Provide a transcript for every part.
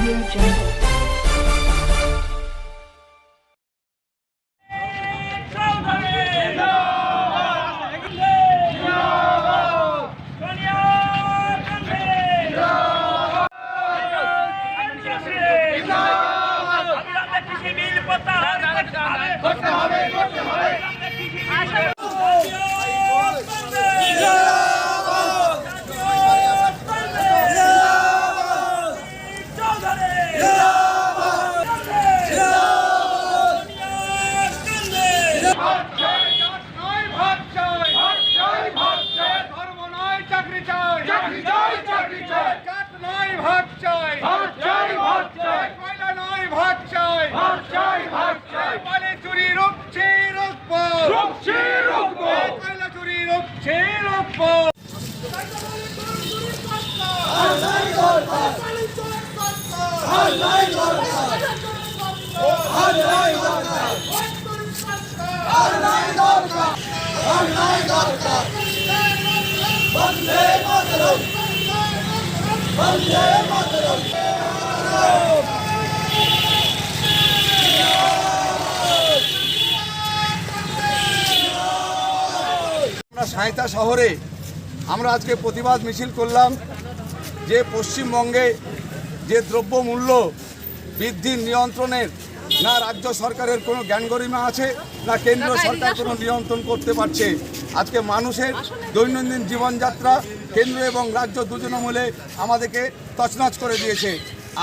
jungle. করতে হবে করতে হবে ভাত চাই জাত নয় সাঁইতা শহরে আমরা আজকে প্রতিবাদ মিছিল করলাম যে পশ্চিমবঙ্গে যে দ্রব্যমূল্য বৃদ্ধির নিয়ন্ত্রণের না রাজ্য সরকারের কোনো জ্ঞানগরিমা আছে না কেন্দ্র সরকার কোনো নিয়ন্ত্রণ করতে পারছে। আজকে মানুষের দৈনন্দিন জীবনযাত্রা কেন্দ্র এবং রাজ্য দুজন মিলে আমাদেরকে তছনছ করে দিয়েছে।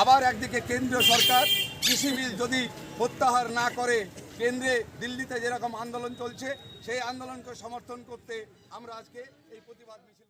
আবার একদিকে কেন্দ্রীয় সরকার কৃষি বিল যদি প্রত্যাহার না করে, কেন্দ্রে দিল্লিতে যেরকম আন্দোলন চলছে, সেই আন্দোলনকে সমর্থন করতে আমরা আজকে এই প্রতিবাদ মিছিল